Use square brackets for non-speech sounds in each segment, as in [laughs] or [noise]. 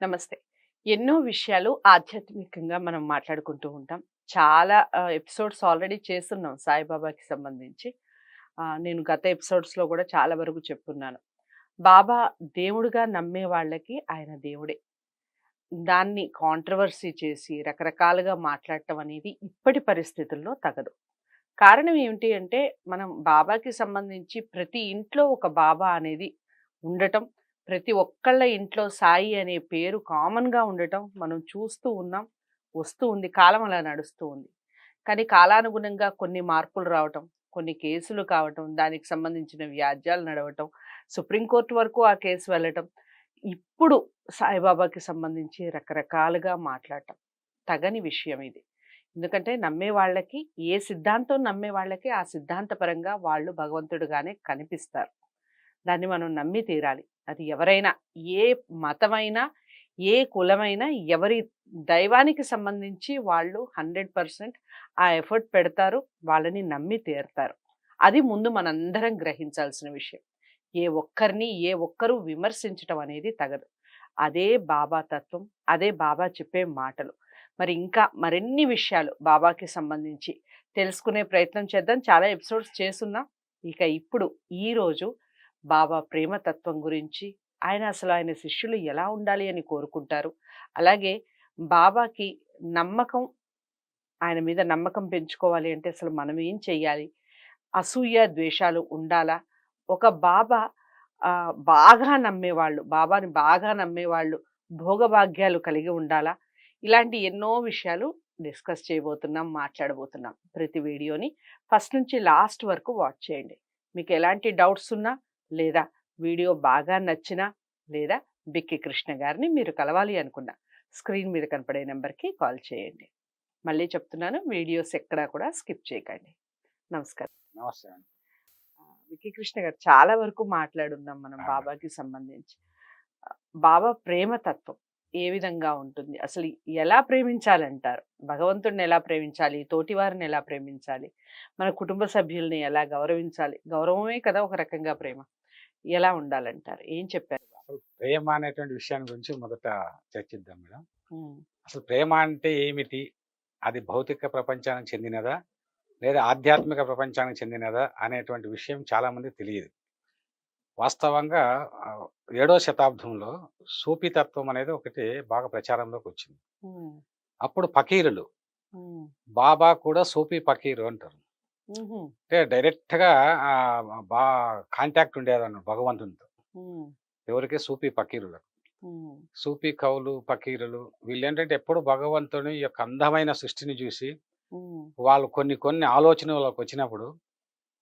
నమస్తే. ఎన్నో విషయాలు ఆధ్యాత్మికంగా మనం మాట్లాడుకుంటూ ఉంటాం. చాలా ఎపిసోడ్స్ ఆల్రెడీ చేస్తున్నాం సాయిబాబాకి సంబంధించి. నేను గత ఎపిసోడ్స్లో కూడా చాలా వరకు చెప్పున్నాను. బాబా దేవుడుగా నమ్మే వాళ్ళకి ఆయన దేవుడే. దాన్ని కాంట్రవర్సీ చేసి రకరకాలుగా మాట్లాడటం అనేది ఇప్పటి పరిస్థితుల్లో తగదు. కారణం ఏమిటి అంటే మనం బాబాకి సంబంధించి ప్రతి ఇంట్లో ఒక బాబా అనేది ఉండటం ప్రతి ఒక్కళ్ళ ఇంట్లో సాయి అనే పేరు కామన్గా ఉండటం మనం చూస్తూ ఉన్నాం వస్తూ ఉంది కాలం అలా నడుస్తూ ఉంది. కానీ కాలానుగుణంగా కొన్ని మార్పులు రావటం కొన్ని కేసులు కావటం దానికి సంబంధించిన వ్యాజ్యాలు నడవటం సుప్రీంకోర్టు వరకు ఆ కేసు వెళ్ళటం ఇప్పుడు సాయిబాబాకి సంబంధించి రకరకాలుగా మాట్లాడటం. తగని విషయం ఇది. ఎందుకంటే నమ్మే వాళ్ళకి ఏ సిద్ధాంతం నమ్మే వాళ్ళకి ఆ సిద్ధాంతపరంగా వాళ్ళు భగవంతుడుగానే కనిపిస్తారు. దాన్ని మనం నమ్మి తీరాలి. అది ఎవరైనా ఏ మతమైనా ఏ కులమైనా ఎవరి దైవానికి సంబంధించి వాళ్ళు హండ్రెడ్ పర్సెంట్ ఆ ఎఫర్ట్ పెడతారు వాళ్ళని నమ్మి తీరుతారు. అది ముందు మనందరం గ్రహించాల్సిన విషయం. ఏ ఒక్కరిని ఏ ఒక్కరూ విమర్శించటం అనేది తగదు. అదే బాబా తత్వం అదే బాబా చెప్పే మాటలు. మరి ఇంకా మరిన్ని విషయాలు బాబాకి సంబంధించి తెలుసుకునే ప్రయత్నం చేద్దాం. చాలా ఎపిసోడ్స్ చేస్తున్నాం. ఇక ఇప్పుడు ఈరోజు బాబా ప్రేమతత్వం గురించి ఆయన అసలు ఆయన శిష్యులు ఎలా ఉండాలి అని కోరుకుంటారు. అలాగే బాబాకి నమ్మకం ఆయన మీద నమ్మకం పెంచుకోవాలి అంటే అసలు మనం ఏం చెయ్యాలి? అసూయ ద్వేషాలు ఉండాలా? ఒక బాబా బాగా నమ్మేవాళ్ళు బాబాని బాగా నమ్మేవాళ్ళు భోగభాగ్యాలు కలిగి ఉండాలా? ఇలాంటి ఎన్నో విషయాలు డిస్కస్ చేయబోతున్నాం మాట్లాడబోతున్నాం ప్రతి వీడియోని. ఫస్ట్ నుంచి లాస్ట్ వరకు వాచ్ చేయండి. మీకు ఎలాంటి డౌట్స్ ఉన్నా లేదా వీడియో బాగా నచ్చినా లేదా బిక్కి కృష్ణ గారిని మీరు కలవాలి అనుకున్నా స్క్రీన్ మీద కనపడే నెంబర్కి కాల్ చేయండి. మళ్ళీ చెప్తున్నాను వీడియోస్ ఎక్కడా కూడా స్కిప్ చేయకండి. నమస్కారం. నమస్తే విక్కీ కృష్ణ గారు చాలా వరకు మాట్లాడున్నాం మనం. బాబాకి సంబంధించి. బాబా ప్రేమ తత్వం. ఏ విధంగా ఉంటుంది? అసలు ఎలా ప్రేమించాలంటారు? భగవంతుడిని ఎలా ప్రేమించాలి? తోటి వారిని ఎలా ప్రేమించాలి? మన కుటుంబ సభ్యుల్ని ఎలా గౌరవించాలి? గౌరవమే కదా ఒక రకంగా ప్రేమ. ఎలా ఉండాలంటారు? ఏం చెప్పారు? అసలు ప్రేమ అనేటువంటి విషయాన్ని గురించి మొదట చర్చిద్దాం మేడం. అసలు ప్రేమ అంటే ఏమిటి? అది భౌతిక ప్రపంచానికి చెందినదా? లేదా ఆధ్యాత్మిక ప్రపంచానికి చెందినదా? అనేటువంటి విషయం చాలా మంది తెలియదు. వాస్తవంగా ఏడో శతాబ్దంలో సూఫీతత్వం అనేది ఒకటి బాగా ప్రచారంలోకి వచ్చింది. అప్పుడు ఫకీరులు ఉమ్, బాబా కూడా సూఫీ ఫకీరు అంటారు. అంటే డైరెక్ట్గా ఆ, బా కాంటాక్ట్ ఉండేదన్న భగవంతునితో. ఎవరికి? సూఫీ ఫకీరులు ఉమ్, సూఫీ కవులు ఫకీరులు వీళ్ళు ఏంటంటే ఎప్పుడు భగవంతుని యొక్క అందమైన సృష్టిని చూసి వాళ్ళు కొన్ని కొన్ని ఆలోచనలకు వచ్చినప్పుడు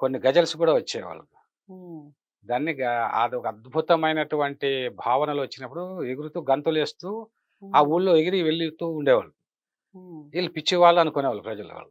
కొన్ని గజల్స్ కూడా వచ్చాయి వాళ్ళకి ఉమ్, దాన్ని అది ఒక అద్భుతమైనటువంటి భావనలు వచ్చినప్పుడు ఎగురుతూ గంతులు వేస్తూ ఆ ఊళ్ళో ఎగిరి వెళ్తూ ఉండేవాళ్ళు. వీళ్ళు పిచ్చి వాళ్ళు అనుకునేవాళ్ళు ప్రజలు వాళ్ళు.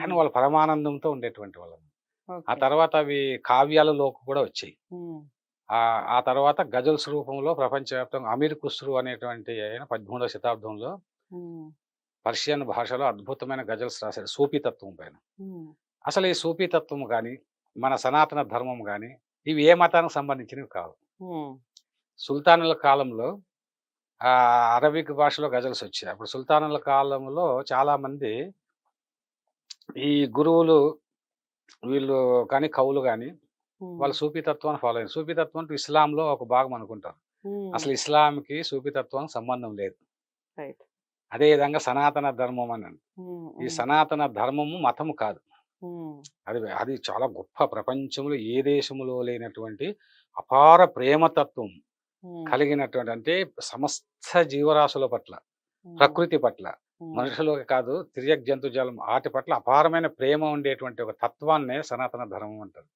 కానీ వాళ్ళు పరమానందంతో ఉండేటువంటి వాళ్ళు. ఆ. తర్వాత అవి కావ్యాలలోకి కూడా వచ్చాయి. ఆ ఆ తర్వాత గజల్స్ రూపంలో ప్రపంచవ్యాప్తంగా అమీర్ ఖుస్రు అనేటువంటి ఆయన పదమూడవ శతాబ్దంలో పర్షియన్ భాషలో అద్భుతమైన గజల్స్ రాశాడు. సూఫీతత్వం పైన. అసలు ఈ సూఫీతత్వం కానీ మన సనాతన ధర్మం కానీ ఇవి ఏ మతానికి సంబంధించినవి కావు. సుల్తానుల కాలంలో ఆ అరబిక్ భాషలో గజల్స్ వచ్చాయి. అప్పుడు సుల్తానుల కాలంలో చాలా మంది ఈ గురువులు వీళ్ళు కానీ కవులు కానీ వాళ్ళు సూఫీతత్వాన్ని ఫాలో అయ్యారు. సూఫీతత్వం అంటే ఇస్లాంలో ఒక భాగం అనుకుంటారు. అసలు ఇస్లాంకి సూఫీతత్వానికి సంబంధం లేదు. అదే విధంగా సనాతన ధర్మం అని ఈ సనాతన ధర్మము మతము కాదు. అది అది చాలా గొప్ప ప్రపంచంలో ఏ దేశంలో లేనటువంటి అపార ప్రేమతత్వం కలిగినటువంటి అంటే సమస్త జీవరాశుల పట్ల ప్రకృతి పట్ల మనుషులకి కాదు తిరియక్ జంతుజాలం వాటి పట్ల అపారమైన ప్రేమ ఉండేటువంటి ఒక తత్వాన్నే సనాతన ధర్మం అంటారు.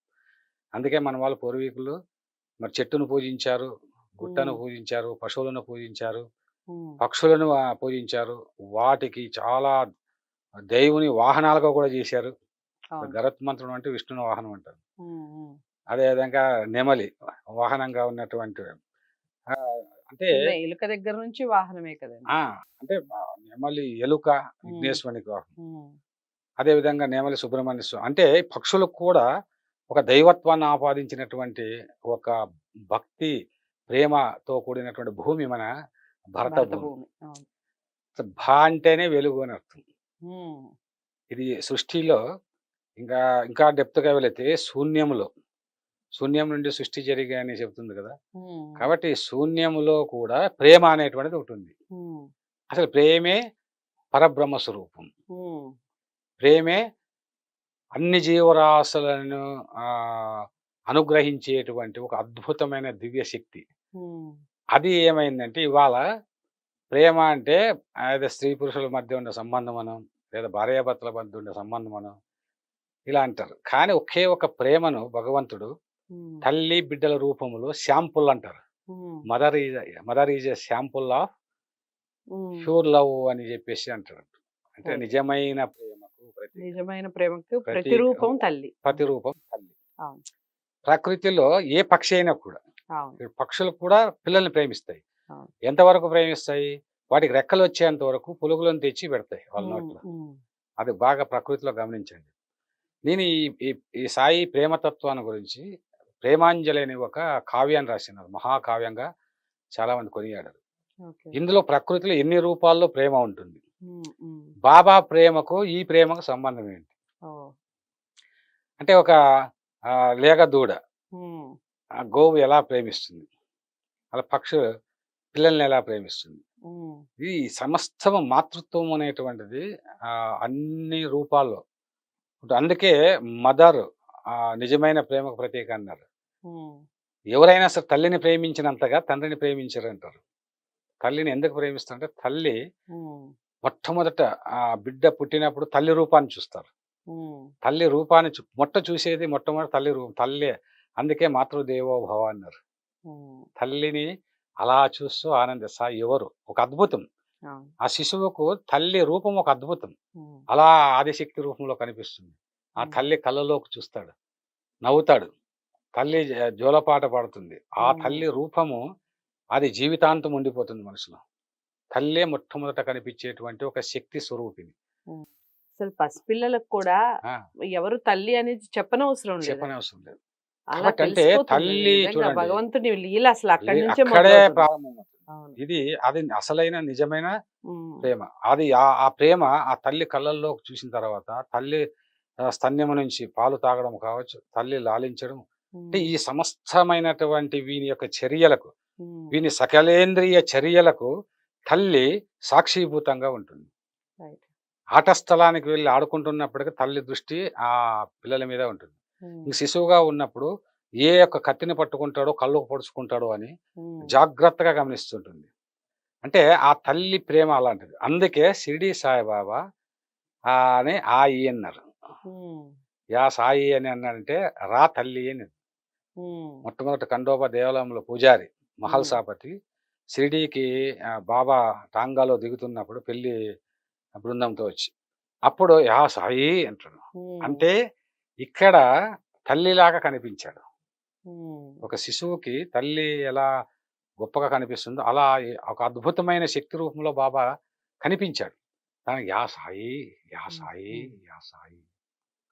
అందుకే మన వాళ్ళు పూర్వీకులు మరి చెట్టును పూజించారు గుట్టను. పూజించారు పశువులను పూజించారు పక్షులను పూజించారు వాటికి చాలా దేవుని వాహనాలుగా కూడా చేశారు. గరత్మంతుడు అంటే విష్ణుని వాహనం అంటారు. అదేవిధంగా నెమలి వాహనంగా ఉన్నటువంటి అంటే ఎలుక దగ్గర నుంచి వాహనమే కదండి. ఆ అంటే నెమలి ఎలుక విఘ్నేశ్వరునికి వాహనం. అదేవిధంగా నేమలి సుబ్రహ్మణ్య స్వామి అంటే పక్షులకు కూడా ఒక దైవత్వాన్ని ఆపాదించినటువంటి ఒక భక్తి ప్రేమతో కూడినటువంటి భూమి మన భరత భూమి. భా అంటేనే వెలుగు అని అర్థం. ఇది సృష్టిలో ఇంకా ఇంకా డెప్త్గా వెళితే శూన్యములో శూన్యం నుండి సృష్టి జరిగా అని చెబుతుంది కదా. కాబట్టి శూన్యములో కూడా ప్రేమ అనేటువంటిది ఒకటి ఉంది అసలు ప్రేమే పరబ్రహ్మ స్వరూపం. ప్రేమే అన్ని జీవరాశులను ఆ, అనుగ్రహించేటువంటి ఒక అద్భుతమైన దివ్య శక్తి. అది ఏమైందంటే ఇవాళ ప్రేమ అంటే అదే స్త్రీ పురుషుల మధ్య ఉన్న సంబంధం అనం లేదా భార్యాభర్తల మధ్య ఉండే సంబంధం అనం ఇలా అంటారు. కానీ ఒకే ఒక ప్రేమను భగవంతుడు తల్లి బిడ్డల రూపంలో శాంపుల్ అంటారు. Mother is mother is a sample of. Pure love అని చెప్పేసి అంటారు. అంటే. నిజమైన ప్రేమకు ప్రతి నిజమైన ప్రేమకు. ప్రతిరూపం తల్లి. ప్రతిరూపం తల్లి. ప్రకృతిలో ఏ పక్షి అయినా కూడా పక్షులు కూడా పిల్లల్ని ప్రేమిస్తాయి. ఎంతవరకు ప్రేమిస్తాయి? వాటికి రెక్కలు వచ్చేంత వరకు పులుగులను తెచ్చి పెడతాయి వాళ్ళ నోట్లో. అది బాగా ప్రకృతిలో గమనించండి. నేను ఈ ఈ- సాయి ప్రేమతత్వాన్ని గురించి ప్రేమాంజలి అని ఒక కావ్యాన్ని రాసినారు మహాకావ్యంగా చాలా మంది కొనియాడారు. ఇందులో ప్రకృతిలో ఎన్ని రూపాల్లో ప్రేమ ఉంటుంది? బాబా ప్రేమకు ఈ ప్రేమకు సంబంధం ఏంటి? అంటే ఒక లేగ దూడ. ఆ గోవు ఎలా ప్రేమిస్తుంది? అలా పక్షు పిల్లల్ని ఎలా ప్రేమిస్తుంది? ఈ సమస్తము మాతృత్వం అనేటువంటిది అన్ని రూపాల్లో అందుకే మదర్ నిజమైన ప్రేమకు ప్రతీక అన్నారు. ఎవరైనా సరే తల్లిని ప్రేమించినంతగా తండ్రిని ప్రేమించరు అంటారు తల్లిని ఎందుకు ప్రేమిస్తారంటే తల్లి మొట్టమొదట ఆ బిడ్డ పుట్టినప్పుడు తల్లి రూపాన్ని చూస్తారు. తల్లి రూపాన్ని మొట్ట చూసేది మొట్టమొదటి తల్లి రూపం తల్లి. అందుకే మాతృదేవో భవ అన్నారు. తల్లిని అలా చూస్తూ ఆనందిస్తా ఎవరు? ఒక అద్భుతం. ఆ! శిశువుకు తల్లి రూపం ఒక అద్భుతం. అలా ఆదిశక్తి రూపంలో కనిపిస్తుంది. ఆ తల్లి కళ్ళలోకి చూస్తాడు. నవ్వుతాడు. తల్లి జోలపాట పాడుతుంది. ఆ. తల్లి రూపము అది జీవితాంతం ఉండిపోతుంది మనసులో తల్లే మొట్టమొదట కనిపించేటువంటి ఒక శక్తి స్వరూపిణి. అసలు పసిపిల్లలకు కూడా ఎవరు తల్లి అనేది చెప్పనవసరం లేదు? చెప్పనవసరం లేదు. అంటే. తల్లి. భగవంతుని లీల అసలు అక్కడి నుంచే. ప్రారంభమవుతుంది. ఇది అది అసలైన నిజమైన ప్రేమ. అది ఆ ఆ ప్రేమ ఆ తల్లి కళ్ళల్లో చూసిన తర్వాత తల్లి స్తన్యము నుంచి పాలు తాగడం కావచ్చు తల్లి లాలించడం అంటే ఈ సమస్తమైనటువంటి వీని యొక్క చర్యలకు వీని సకలేంద్రియ చర్యలకు తల్లి సాక్షిభూతంగా ఉంటుంది. ఆట స్థలానికి వెళ్ళి ఆడుకుంటున్నప్పటికీ తల్లి దృష్టి ఆ పిల్లల మీద ఉంటుంది. శిశువుగా ఉన్నప్పుడు ఏ యొక్క కత్తిని పట్టుకుంటాడో కళ్ళకు పొడుచుకుంటాడో అని జాగ్రత్తగా గమనిస్తుంటుంది. అంటే ఆ తల్లి ప్రేమ అలాంటిది. అందుకే షిరిడి సాయిబాబా అని ఆ ఈ అన్నారు. యా సాయి అని అన్నాడంటే రా తల్లి అని. మొట్టమొదటి ఖండోబా దేవాలయంలో పూజారి మహల్సాపతి షిరిడీకి ఆ, బాబా టాంగాలో దిగుతున్నప్పుడు పెళ్ళి బృందంతో వచ్చి అప్పుడు యా సాయి అంటాడు అంటే ఇక్కడ తల్లిలాగా కనిపించాడు. ఒక శిశువుకి తల్లి ఎలా గొప్పగా కనిపిస్తుందో అలా ఒక అద్భుతమైన శక్తి రూపంలో బాబా కనిపించాడు. దానికి యా సాయి యా సాయి యా సాయి.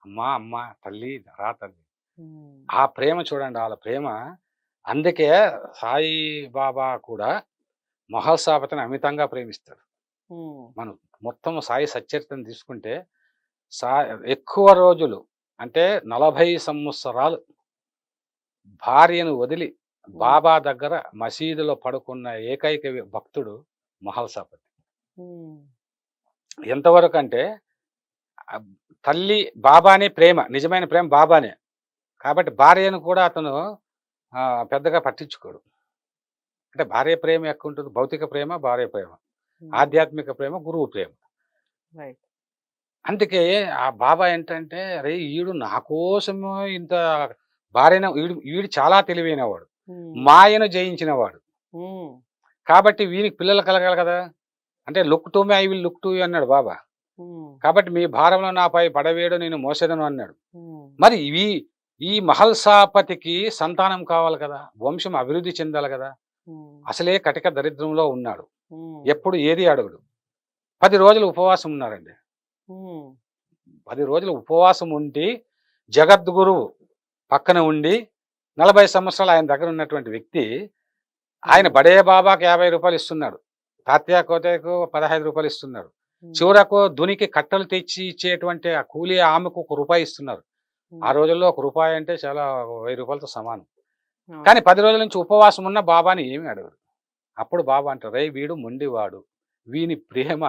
అమ్మా అమ్మ తల్లి రా తల్లి. ఆ ప్రేమ చూడండి వాళ్ళ ప్రేమ. అందుకే సాయి బాబా కూడా మహల్సాపతిని అమితంగా ప్రేమిస్తాడు. మనం మొత్తం సాయి సచ్చరితను తీసుకుంటే సా ఎక్కువ రోజులు అంటే నలభై సంవత్సరాలు భార్యను వదిలి బాబా దగ్గర మసీదులో పడుకున్న ఏకైక భక్తుడు మహల్సాపతి. ఎంతవరకు అంటే తల్లి బాబానే ప్రేమ నిజమైన ప్రేమ బాబానే. కాబట్టి భార్యను కూడా అతను పెద్దగా పట్టించుకోడు. అంటే భార్య ప్రేమ ఎక్కువ ఉంటుంది భౌతిక ప్రేమ భార్య ప్రేమ. ఆధ్యాత్మిక ప్రేమ గురువు ప్రేమ. అందుకే ఆ బాబా ఏంటంటే అరే ఈడు నా కోసము ఇంత భార్యన వీడు వీడు చాలా తెలివైనవాడు. మాయను జయించినవాడు. కాబట్టి వీనికి పిల్లలు కలగాలి కదా. అంటే look to me I will look to అన్నాడు బాబా. కాబట్టి మీ భారంలో నాపై పడవేడు నేను మోసేదను అన్నాడు. మరి ఇవి ఈ మహల్సాపతికి సంతానం కావాలి కదా. వంశం అభివృద్ధి చెందాలి కదా. అసలే కటిక దరిద్రంలో ఉన్నాడు. ఎప్పుడు ఏది అడగడు. పది రోజులు ఉపవాసం ఉన్నారండి. పది రోజులు ఉపవాసం ఉండి జగద్గురువు పక్కన ఉండి నలభై సంవత్సరాలు ఆయన దగ్గర ఉన్నటువంటి వ్యక్తి ఆయన బడే బాబాకి యాభై రూపాయలు ఇస్తున్నాడు. తాత్యా కోతకు పదహైదు రూపాయలు ఇస్తున్నారు. ఉమ్, చివరకు దునికి కట్టలు తెచ్చి ఇచ్చేటువంటి ఆ కూలి ఆమెకు ఒక రూపాయి ఇస్తున్నారు. ఆ రోజుల్లో ఒక రూపాయి అంటే చాలా వెయ్యి రూపాయలతో సమానం. కానీ పది రోజుల నుంచి ఉపవాసం ఉన్న బాబాని ఏమి అడగరు. అప్పుడు బాబా అంటారు రే వీడు మొండివాడు. వీని ప్రేమ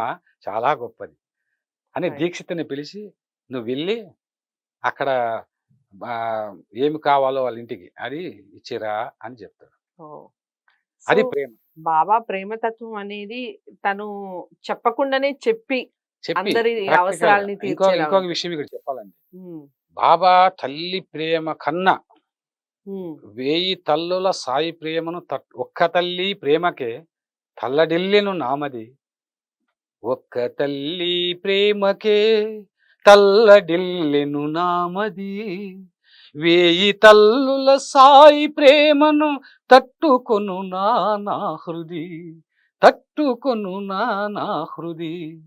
చాలా గొప్పది. అని. దీక్షితుని పిలిచి నువ్వు వెళ్ళి అక్కడ ఏమి కావాలో వాళ్ళ ఇంటికి అది ఇచ్చిరా అని చెప్తాడు. అది ప్రేమ బాబా ప్రేమతత్వం అనేది తను చెప్పకుండానే చెప్పి అందరి. అవసరాలని ఇంకొక. విషయం ఇక్కడ చెప్పాలండి బాబా తల్లి ప్రేమ కన్నా వేయి తల్లుల సాయి ప్రేమను ఒక్క తల్లి ప్రేమకే తల్లడిల్లెను నామది ఒక్క తల్లి ప్రేమకే తల్లడిల్లెను నామది వేయి తల్లుల సాయి ప్రేమను తట్టుకొను నా హృది. తట్టుకొను నా హృది.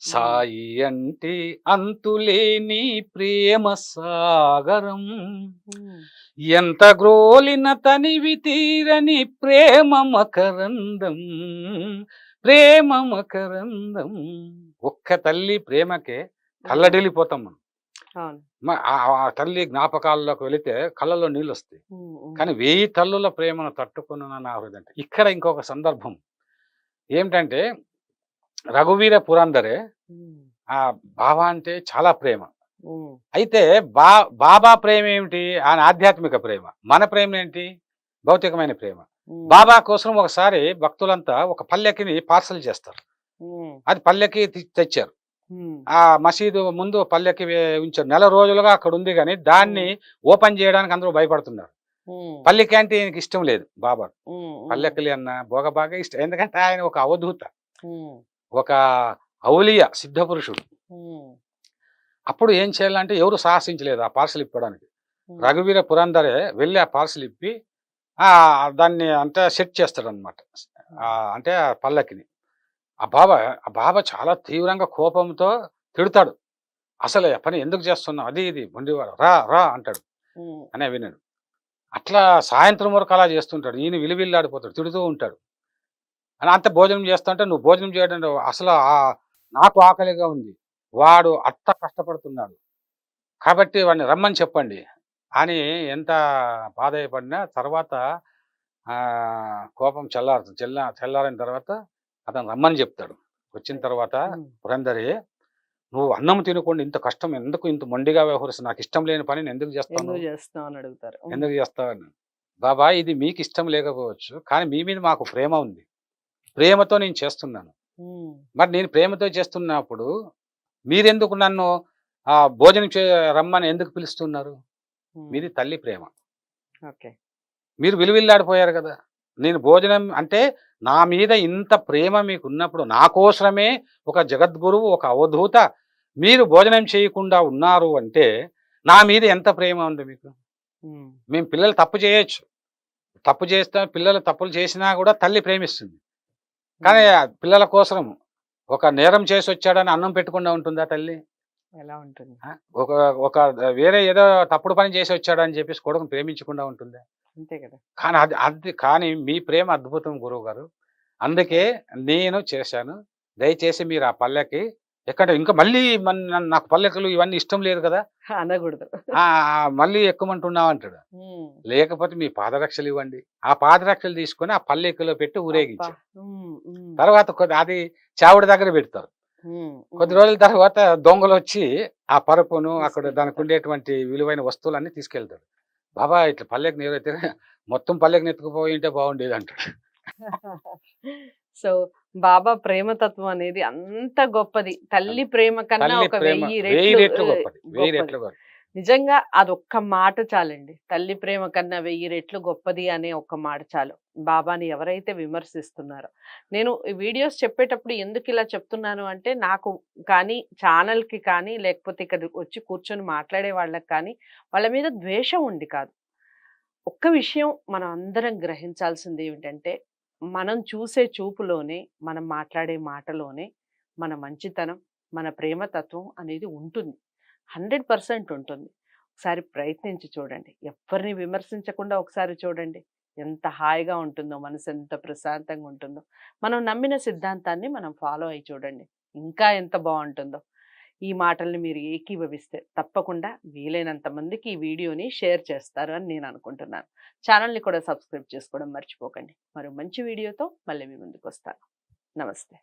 సాయి అంటే అంతులేని ప్రేమ సాగరం. ఎంత గ్రోలిన తనివి తీరని ప్రేమ మకరందం. ప్రేమ మకరందం. ఒక్క తల్లి ప్రేమకే కళ్ళడిల్లిపోతాం మనం. ఆ తల్లి జ్ఞాపకాల్లోకి వెళితే కళ్ళలో నీళ్ళు వస్తాయి కానీ వేయి తల్లుల ప్రేమను తట్టుకున్న నా హృదయం ఇక్కడ ఇంకొక సందర్భం. ఏమిటంటే రఘువీర పురందరే ఆ బాబా అంటే చాలా ప్రేమ. అయితే బా బాబా ప్రేమ ఏమిటి? ఆయన ఆధ్యాత్మిక ప్రేమ. మన ప్రేమ ఏంటి? భౌతికమైన ప్రేమ. బాబా కోసం ఒకసారి భక్తులంతా ఒక పల్లెకిని పార్సల్ చేస్తారు. అది పల్లెకి తెచ్చారు. ఆ మసీదు ముందు పల్లెకి ఉంచారు. నెల రోజులుగా అక్కడ ఉంది కానీ దాన్ని ఓపెన్ చేయడానికి అందరూ భయపడుతున్నారు. పల్లెకి అంటే ఈయనకి ఇష్టం లేదు బాబా. పల్లెకిలి అన్న భోగ బాగా ఇష్టం. ఎందుకంటే ఆయన ఒక అవధూత. ఒక ఔలియ సిద్ధపురుషుడు ఉమ్, అప్పుడు ఏం చేయాలంటే ఎవరు సాహసించలేదు ఆ పార్సల్ ఇప్పడానికి. రఘువీర పురందరే వెళ్ళి ఆ పార్సల్ ఇప్పి ఆ దాన్ని అంటే సెట్ చేస్తాడు అనమాట అంటే ఆ పల్లకిని. ఆ బాబా ఆ బాబా చాలా తీవ్రంగా కోపంతో తిడతాడు. అసలు పని ఎందుకు చేస్తున్నావు? అది ఇది మొండివాడు రా రా అంటాడు. అనే వినడు. అట్లా సాయంత్రం వరకు అలా చేస్తుంటాడు. ఈయన విలువిల్లాడిపోతాడు తిడుతూ ఉంటాడు. అని అంత భోజనం చేస్తుంటే నువ్వు భోజనం చేయడం అసలు ఆ నాకు ఆకలిగా ఉంది. వాడు అట్ట కష్టపడుతున్నాడు. కాబట్టి వాడిని రమ్మని చెప్పండి అని ఎంత బాధపడినా తర్వాత ఆ కోపం చల్లారుతుంది చల్ల చల్లారిన తర్వాత అతను రమ్మని చెప్తాడు. వచ్చిన తర్వాత ఉమ్, పురందరే నువ్వు అన్నం తినకుండా ఇంత కష్టం ఎందుకు ఇంత మొండిగా వ్యవహరిస్తావు నాకు ఇష్టం లేని పని ఎందుకు చేస్తాను? ఎందుకు చేస్తావని బాబా ఇది మీకు ఇష్టం లేకపోవచ్చు కానీ మీ మీద మాకు ప్రేమ ఉంది. ప్రేమతో నేను చేస్తున్నాను. మరి నేను ప్రేమతో చేస్తున్నప్పుడు మీరెందుకు నన్ను ఆ భోజనం చే రమ్మని ఎందుకు పిలుస్తున్నారు? మీది తల్లి ప్రేమ. ఓకే. మీరు విలువిల్లాడిపోయారు కదా! నేను భోజనం అంటే నా మీద ఇంత ప్రేమ మీకు ఉన్నప్పుడు నా కోసమే ఒక జగద్గురువు ఒక అవధూత మీరు భోజనం చేయకుండా ఉన్నారు అంటే నా మీద ఎంత ప్రేమ ఉంది మీకు? మేము పిల్లలు తప్పు చేయొచ్చు. తప్పు చేస్తే పిల్లలు తప్పులు చేసినా కూడా తల్లి ప్రేమిస్తుంది. కానీ పిల్లల కోసం ఒక నేరం చేసి వచ్చాడని అన్నం పెట్టకుండా ఉంటుందా తల్లి? ఎలా ఉంటుంది? ఒక ఒక వేరే ఏదో తప్పుడు పని చేసి వచ్చాడని చెప్పేసి కొడుకుని ప్రేమించకుండా ఉంటుందా? అంతే కదా. కానీ అది అది కానీ మీ ప్రేమ అద్భుతం గురువు గారు అందుకే నేను చేశాను. దయచేసి మీరు ఆ పల్లెకి ఎక్కడ ఇంకా మళ్ళీ నాకు పల్లెకులు ఇవన్నీ ఇష్టం లేదు కదా. అనకూడదు. మళ్ళీ ఎక్కుమంటున్నావు అంటాడు. లేకపోతే మీ పాదరక్షలు ఇవ్వండి. ఆ పాదరక్షలు తీసుకొని ఆ పల్లెక్కులో పెట్టి ఊరేగించారు తర్వాత కొద్ది అది చావుడి దగ్గర పెడతారు. కొద్ది రోజుల తర్వాత దొంగలు వచ్చి ఆ పరుపును అక్కడ దానికి. ఉండేటువంటి విలువైన వస్తువులన్నీ తీసుకెళ్తారు. బాబా ఇట్లా పల్లెకి నీరైతే [laughs] మొత్తం పల్లెకి నెత్తుకుపోయి ఉంటే బాగుండేది అంటాడు [laughs] సో బాబా ప్రేమతత్వం అనేది అంత గొప్పది. తల్లి ప్రేమ కన్నా ఒక వెయ్యి రెట్లు గొప్పది. నిజంగా అదొక్క మాట చాలండి. తల్లి ప్రేమ కన్నా వెయ్యి రెట్లు గొప్పది అనే ఒక్క మాట చాలు. బాబాని ఎవరైతే విమర్శిస్తున్నారో. నేను ఈ వీడియోస్ చెప్పేటప్పుడు ఎందుకు ఇలా చెప్తున్నాను అంటే నాకు కానీ ఛానల్కి కానీ లేకపోతే ఇక్కడ వచ్చి కూర్చొని మాట్లాడే వాళ్ళకి కానీ వాళ్ళ మీద ద్వేషం ఉండి కాదు. ఒక్క విషయం మనం అందరం గ్రహించాల్సింది ఏమిటంటే మనం చూసే చూపులోనే మనం మాట్లాడే మాటలోనే మన మంచితనం మన ప్రేమతత్వం అనేది ఉంటుంది. హండ్రెడ్ పర్సెంట్ ఉంటుంది. ఒకసారి ప్రయత్నించి చూడండి. ఎవరిని విమర్శించకుండా ఒకసారి చూడండి. ఎంత హాయిగా ఉంటుందో మనసు ఎంత ప్రశాంతంగా ఉంటుందో. మనం నమ్మిన సిద్ధాంతాన్ని మనం ఫాలో అయ్యి చూడండి. ఇంకా ఎంత బాగుంటుందో. ఈ మాటల్ని మీరు ఏకీభవిస్తే తప్పకుండా వీలైనంత మందికి ఈ వీడియోని షేర్ చేస్తారు అని నేను అనుకుంటున్నాను. ఛానల్ని కూడా సబ్స్క్రైబ్ చేసుకోవడం మర్చిపోకండి. మరో మంచి వీడియోతో మళ్ళీ మీ ముందుకు వస్తాను. నమస్తే.